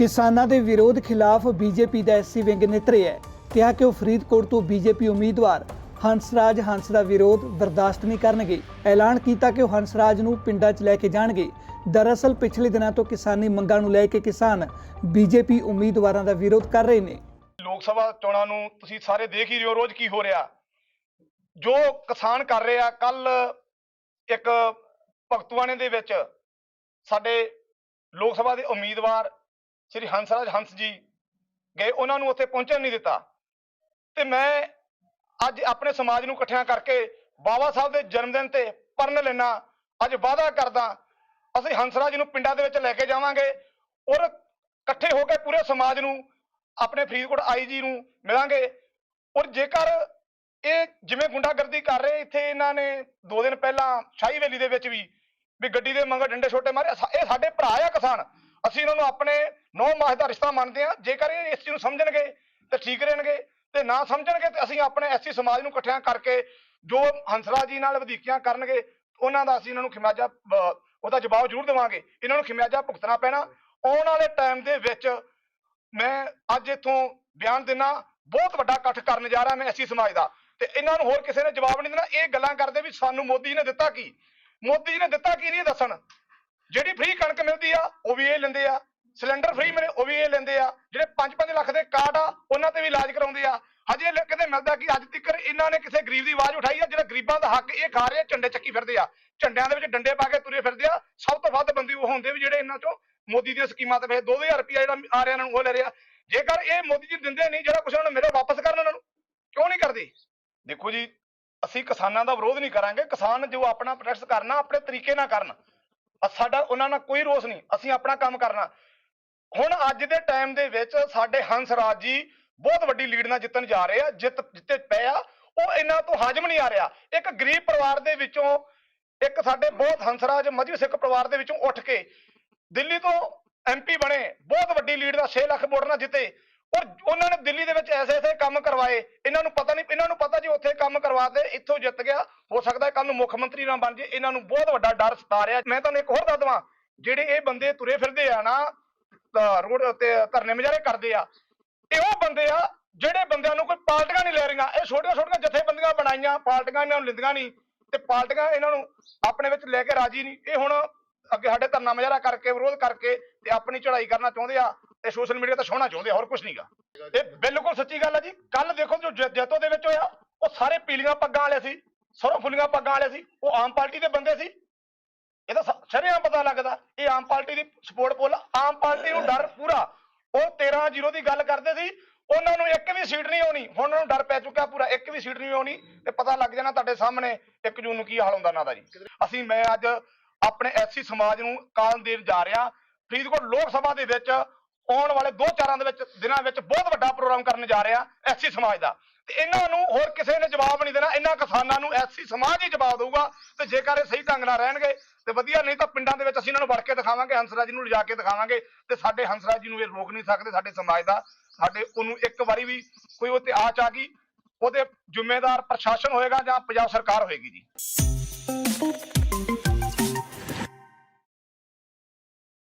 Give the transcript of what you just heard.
ਕਿਸਾਨਾਂ ਦੇ ਵਿਰੋਧ ਖਿਲਾਫ ਬੀਜੇਪੀ ਦਾ ਐਸਸੀ ਵਿੰਗ ਨਿਤਰੇ ਕਿਹਾ ਕਿ ਉਹ ਫਰੀਦਕੋਟ ਤੋਂ ਬੀਜੇਪੀ ਉਮੀਦਵਾਰ ਹੰਸਰਾਜ ਹੰਸ ਦਾ ਵਿਰੋਧ ਬਰਦਾਸ਼ਤ ਨਹੀਂ ਕਰਨਗੇ। ਐਲਾਨ ਕੀਤਾ ਕਿ ਉਹ ਹੰਸਰਾਜ ਨੂੰ ਪਿੰਡਾਂ 'ਚ ਲੈ ਕੇ ਜਾਣਗੇ। ਦਰਅਸਲ ਪਿਛਲੇ ਦਿਨਾਂ ਤੋਂ ਕਿਸਾਨੀ ਮੰਗਾਂ ਨੂੰ ਲੈ ਕੇ ਕਿਸਾਨ ਬੀਜੇਪੀ ਉਮੀਦਵਾਰਾਂ ਦਾ ਵਿਰੋਧ ਕਰ ਰਹੇ ਨੇ। ਲੋਕ ਸਭਾ ਚੋਣਾਂ ਨੂੰ ਤੁਸੀਂ ਸਾਰੇ ਦੇਖ ਹੀ ਰਹੇ ਹੋ, ਰੋਜ਼ ਕੀ ਹੋ ਰਿਹਾ। ਜੋ ਕਿਸਾਨ ਕਰ ਰਹੇ ਆ ਕੱਲ ਇੱਕ ਭਗਤਵਾਣੇ ਦੇ ਵਿੱਚ ਸਾਡੇ ਲੋਕ ਸਭਾ ਦੇ ਉਮੀਦਵਾਰ ਸ੍ਰੀ ਹੰਸਰਾਜ ਹੰਸ ਜੀ ਗਏ, ਉਹਨਾਂ ਨੂੰ ਉੱਥੇ ਪਹੁੰਚਣ ਨਹੀਂ ਦਿੱਤਾ। ਤੇ ਮੈਂ ਅੱਜ ਆਪਣੇ ਸਮਾਜ ਨੂੰ ਇਕੱਠਿਆਂ ਕਰਕੇ ਬਾਬਾ ਸਾਹਿਬ ਦੇ ਜਨਮ ਦਿਨ ਤੇ ਪਰਨ ਲੈਣਾ ਅੱਜ ਵਾਅਦਾ ਕਰਦਾ, ਅਸੀਂ ਹੰਸਰਾਜ ਨੂੰ ਪਿੰਡਾਂ ਦੇ ਵਿੱਚ ਲੈ ਕੇ ਜਾਵਾਂਗੇ ਔਰ ਇਕੱਠੇ ਹੋ ਕੇ ਪੂਰੇ ਸਮਾਜ ਨੂੰ, ਆਪਣੇ ਫਰੀਦਕੋਟ ਆਈਜੀ ਨੂੰ ਮਿਲਾਂਗੇ। ਔਰ ਜੇਕਰ ਇਹ ਜਿਵੇਂ ਗੁੰਡਾਗਰਦੀ ਕਰ ਰਹੇ, ਇੱਥੇ ਇਹਨਾਂ ਨੇ 2 ਦਿਨ ਪਹਿਲਾਂ ਸ਼ਾਹੀ ਵੇਲੀ ਦੇ ਵਿੱਚ ਵੀ ਵੀ ਗੱਡੀ ਦੇ ਮੰਗਰ ਡੰਡੇ ਛੋਟੇ ਮਾਰੇ ਇਹ ਸਾਡੇ ਭਰਾ ਆ ਕਿਸਾਨ। ਅਸੀਂ ਇਹਨਾਂ ਨੂੰ ਆਪਣੇ ਨੌ ਮਾਸ ਦਾ ਰਿਸ਼ਤਾ ਮੰਨਦੇ ਹਾਂ। ਜੇਕਰ ਇਹ ਇਸ ਚੀਜ਼ ਨੂੰ ਸਮਝਣਗੇ ਤੇ ਠੀਕ ਰਹਿਣਗੇ ਤੇ ਨਾ ਸਮਝਣਗੇ ਤੇ ਅਸੀਂ ਆਪਣੇ ਐਸੀ ਸਮਾਜ ਨੂੰ ਇਕੱਠਿਆਂ ਕਰਕੇ ਜੋ ਹੰਸਰਾਜ ਜੀ ਨਾਲ ਵਧੀਕੀਆਂ ਕਰਨਗੇ, ਉਹਨਾਂ ਦਾ ਅਸੀਂ ਇਹਨਾਂ ਨੂੰ ਖਿਮਾਜਾ ਉਹਦਾ ਜਵਾਬ ਜ਼ਰੂਰ ਦੇਵਾਂਗੇ। ਇਹਨਾਂ ਨੂੰ ਖਿਮਾਜਾ ਭੁਗਤਣਾ ਪੈਣਾ। ਆਉਣ ਵਾਲੇ ਟਾਈਮ ਦੇ ਵਿੱਚ ਮੈਂ ਅੱਜ ਇੱਥੋਂ ਬਿਆਨ ਦੇਣਾ ਬਹੁਤ ਵੱਡਾ ਇਕੱਠ ਕਰਨ ਜਾ ਰਿਹਾ ਮੈਂ ਐਸੀ ਸਮਾਜ ਦਾ। ਤੇ ਇਹਨਾਂ ਨੂੰ ਹੋਰ ਕਿਸੇ ਨੇ ਜਵਾਬ ਨਹੀਂ ਦੇਣਾ। ਇਹ ਗੱਲਾਂ ਕਰਦੇ ਵੀ ਸਾਨੂੰ ਮੋਦੀ ਨੇ ਦਿੱਤਾ ਕੀ? ਮੋਦੀ ਜੀ ਨੇ ਦਿੱਤਾ ਕੀ ਨਹੀਂ ਦੱਸਣ? ਜਿਹੜੀ ਫ੍ਰੀ ਕਣਕ ਮਿਲਦੀ ਆ, ਉਹ ਵੀ ਇਹ ਲੈਂਦੇ ਆ। ਸਿਲੰਡਰ ਫ੍ਰੀ ਮਿਲੇ, ਉਹ ਵੀ ਇਹ ਲੈਂਦੇ ਆ। ਜਿਹੜੇ 5-5 ਲੱਖ ਦੇ ਕਾਰਡ ਆ, ਉਹਨਾਂ ਤੇ ਵੀ ਇਲਾਜ ਕਰਾਉਂਦੇ ਆ। ਹਜੇ ਲ- ਕਿਤੇ ਮਿਲਦਾ ਕਿ ਅੱਜ ਤੱਕ ਇਹਨਾਂ ਨੇ ਕਿਸੇ ਗਰੀਬ ਦੀ ਆਵਾਜ਼ ਉਠਾਈ ਆ, ਜਿਹੜਾ ਗਰੀਬਾਂ ਦਾ ਹੱਕ ਇਹ ਖਾ ਰਹੇ ਝੰਡੇ ਚੱਕੀ ਫਿਰਦੇ ਆ। ਝੰਡਿਆਂ ਦੇ ਵਿੱਚ ਡੰਡੇ ਪਾ ਕੇ ਤੁਰੇ ਫਿਰਦੇ ਆ। ਸਭ ਤੋਂ ਵੱਧ ਬੰਦੇ ਉਹ ਹੁੰਦੇ ਵੀ ਜਿਹੜੇ ਇਹਨਾਂ ਚੋਂ ਮੋਦੀ ਦੀਆਂ ਸਕੀਮਾਂ ਤੇ ਵੇ 2000 ਰੁਪਇਆ ਜਿਹੜਾ ਆ ਰਿਹਾ ਇਹਨਾਂ ਨੂੰ ਉਹ ਲੈ ਰਿਹਾ ਜੇਕਰ ਇਹ ਮੋਦੀ ਜੀ ਦਿੰਦੇ ਨਹੀਂ, ਜਿਹੜਾ ਕੁਛ ਉਹਨਾਂ ਨੂੰ ਮੇਰੇ ਵਾਪਸ ਕਰਨ ਉਹਨਾਂ ਨੂੰ, ਕਿਉਂ ਨਹੀਂ ਕਰਦੇ? ਦੇਖੋ ਜੀ, ਅਸੀਂ ਕਿਸਾਨਾਂ ਦਾ ਵਿਰੋਧ ਨਹੀਂ ਕਰਾਂਗੇ। ਕਿਸਾਨ ਜੋ ਆਪਣਾ ਪ੍ਰੋਟੈਸਟ ਕਰਨਾ, ਆਪਣੇ ਤਰੀਕੇ ਨਾਲ ਕਰਨ। ਸਾਡਾ, ਉਹਨਾਂ ਨਾਲ ਕੋਈ ਰੋਸ ਨਹੀਂ। ਅਸੀਂ ਆਪਣਾ ਕੰਮ ਕਰਨਾ। ਹੁਣ ਅੱਜ ਦੇ ਟਾਈਮ ਦੇ ਵਿੱਚ ਸਾਡੇ ਹੰਸ ਰਾਜ ਜੀ ਬਹੁਤ ਵੱਡੀ ਲੀਡ ਨਾਲ ਜਿੱਤਣ ਜਾ ਰਹੇ ਆ, ਜਿੱਤ, ਜਿੱਤੇ ਪਏ ਆ। ਉਹ ਇਹਨਾਂ ਤੋਂ ਹਾਜ਼ਮ ਨਹੀਂ ਆ ਰਿਹਾ। ਇੱਕ ਗਰੀਬ ਪਰਿਵਾਰ ਦੇ ਵਿੱਚੋਂ ਇੱਕ ਸਾਡੇ ਬਹੁਤ ਹੰਸਰਾਜ ਮਜੀਦ ਸਿੱਖ ਪਰਿਵਾਰ ਦੇ ਵਿੱਚੋਂ ਉੱਠ ਕੇ ਦਿੱਲੀ ਤੋਂ ਐਮਪੀ ਬਣੇ, ਬਹੁਤ ਵੱਡੀ ਲੀਡ ਦਾ 6 ਲੱਖ ਵੋਟ ਨਾਲ ਜਿੱਤੇ। ਉਹ ਉਹਨਾਂ ਨੇ ਦਿੱਲੀ ਦੇ ਵਿੱਚ ਐਸੇ ਐਸੇ ਕੰਮ ਕਰਵਾਏ। ਇਹਨਾਂ ਨੂੰ ਪਤਾ ਨਹੀਂ, ਇਹਨਾਂ ਨੂੰ ਪਤਾ ਜੀ ਉੱਥੇ ਕੰਮ ਕਰਵਾਤੇ ਇੱਥੋਂ ਜਿੱਤ ਗਿਆ। ਹੋ ਸਕਦਾ ਕੱਲ ਨੂੰ ਮੁੱਖ ਮੰਤਰੀ ਨਾ ਬਣ ਜੇ। ਇਹਨਾਂ ਨੂੰ ਬਹੁਤ ਵੱਡਾ ਡਰ ਸਤਾ ਰਿਹਾ ਮੈਂ ਤੁਹਾਨੂੰ ਇੱਕ ਹੋਰ ਦੱਸ ਦਵਾਂ। ਜਿਹੜੇ ਇਹ ਬੰਦੇ ਤੁਰੇ ਫਿਰਦੇ ਆ ਨਾ ਰੋਡ ਤੇ ਧਰਨੇ ਮੁਜ਼ਾਹਰੇ ਕਰਦੇ ਆ। ਇਹ ਉਹ ਬੰਦੇ ਆ, ਜਿਹੜੇ ਬੰਦਿਆਂ ਨੂੰ ਕੋਈ ਪਾਰਟੀਆਂ ਨਹੀਂ ਲੈ ਰਹੀਆਂ। ਇਹ ਛੋਟੀਆਂ ਛੋਟੀਆਂ ਜਥੇਬੰਦੀਆਂ ਬਣਾਈਆਂ, ਪਾਰਟੀਆਂ ਇਹਨਾਂ ਨੂੰ ਲਿੰਦੀਆਂ ਨਹੀਂ। ਤੇ ਪਾਰਟੀਆਂ ਇਹਨਾਂ ਨੂੰ ਆਪਣੇ ਵਿੱਚ ਲੈ ਕੇ ਰਾਜੀ ਨਹੀਂ। ਇਹ ਹੁਣ ਅੱਗੇ ਸਾਡੇ ਧਰਨਾ ਮੁਜ਼ਾਹਰਾ ਕਰਕੇ, ਵਿਰੋਧ ਕਰਕੇ ਤੇ ਆਪਣੀ ਚੜ੍ਹਾਈ ਕਰਨਾ ਚਾਹੁੰਦੇ ਆ। ਇਹ ਸੋਸ਼ਲ ਮੀਡੀਆ ਤਾਂ ਛੋਣਾ ਚਾਹੁੰਦੇ ਹੋਰ ਕੁਝ ਨਹੀਂਗਾ ਇਹ ਬਿਲਕੁਲ ਸੱਚੀ ਗੱਲ ਹੈ ਜੀ ਕੱਲ ਦੇਖੋ ਜੋ ਜੈਤੋ ਦੇ ਵਿੱਚ ਹੋਇਆ, ਉਹ ਸਾਰੇ ਪੀਲੀਆਂ ਪੱਗਾਂ ਵਾਲੇ ਸੀ, ਸਰੋਂ ਫੁੱਲੀਆਂ ਪੱਗਾਂ ਵਾਲੇ ਸੀ, ਉਹ ਆਮ ਪਾਰਟੀ ਦੇ ਬੰਦੇ ਸੀ। ਇਹ ਤਾਂ ਸ਼ਰਿਆਂ ਪਤਾ ਲੱਗਦਾ, ਇਹ ਆਮ ਪਾਰਟੀ ਦੀ ਸਪੋਰਟ ਪੁੱਲ ਆਮ ਪਾਰਟੀ ਨੂੰ ਡਰ ਪੂਰਾ। ਉਹ 13 ਜ਼ੀਰੋ ਦੀ ਗੱਲ ਕਰਦੇ ਸੀ, ਉਹਨਾਂ ਨੂੰ ਇੱਕ ਵੀ ਸੀਟ ਨਹੀਂ ਆਉਣੀ, ਹੁਣ ਉਹਨਾਂ ਨੂੰ ਡਰ ਪੈ ਚੁੱਕਾ ਪੂਰਾ, ਇੱਕ ਵੀ ਸੀਟ ਨਹੀਂ ਆਉਣੀ, ਤੇ ਪਤਾ ਲੱਗ ਜਾਣਾ ਤੁਹਾਡੇ ਸਾਹਮਣੇ 1 ਜੂਨ ਨੂੰ ਕੀ ਹਾਲ ਹੁੰਦਾ ਨਾ ਦਾ ਜੀ। ਅਸੀਂ, ਮੈਂ ਅੱਜ ਆਪਣੇ ਐਸਸੀ ਸਮਾਜ ਨੂੰ ਕਾਲ ਦੇਣ ਜਾ ਰਿਹਾ, ਫਰੀਦਕੋਟ ਲੋਕ ਸਭਾ ਦੇ ਵਿੱਚ ਆਉਣ ਵਾਲੇ ਦੋ ਚਾਰਾਂ ਦੇ ਵਿੱਚ ਦਿਨਾਂ ਵਿੱਚ ਬਹੁਤ ਵੱਡਾ ਪ੍ਰੋਗਰਾਮ ਕਰਨ ਜਾ ਰਿਹਾ ਐਸਸੀ ਸਮਾਜ ਦਾ। ਤੇ ਇਹਨਾਂ ਨੂੰ ਹੋਰ ਕਿਸੇ ਨੇ ਜਵਾਬ ਨਹੀਂ ਦੇਣਾ, ਇਹਨਾਂ ਕਿਸਾਨਾਂ ਨੂੰ ਐਸਸੀ ਸਮਾਜ ਹੀ ਜਵਾਬ ਦੇਊਗਾ ਤੇ ਜੇਕਰ ਇਹ ਸਹੀ ਢੰਗ ਨਾਲ ਰਹਿਣਗੇ ਤੇ ਵਧੀਆ, ਨਹੀਂ ਤਾਂ ਪਿੰਡਾਂ ਦੇ ਵਿੱਚ ਅਸੀਂ ਇਹਨਾਂ ਨੂੰ ਵੜ ਕੇ ਦਿਖਾਵਾਂਗੇ, ਹੰਸਰਾਜ ਜੀ ਨੂੰ ਲਿਜਾ ਕੇ ਦਿਖਾਵਾਂਗੇ ਤੇ ਸਾਡੇ ਹੰਸਰਾਜ ਜੀ ਨੂੰ ਇਹ ਰੋਕ ਨਹੀਂ ਸਕਦੇ, ਸਾਡੇ ਸਮਾਜ ਦਾ, ਸਾਡੇ ਉਹਨੂੰ ਇੱਕ ਵਾਰੀ ਵੀ ਕੋਈ ਉਹ ਤੇ ਆਚ ਆ ਗਈ, ਉਹਦੇ ਜ਼ਿੰਮੇਦਾਰ ਪ੍ਰਸ਼ਾਸਨ ਹੋਏਗਾ ਜਾਂ ਪੰਜਾਬ ਸਰਕਾਰ ਹੋਏਗੀ ਜੀ।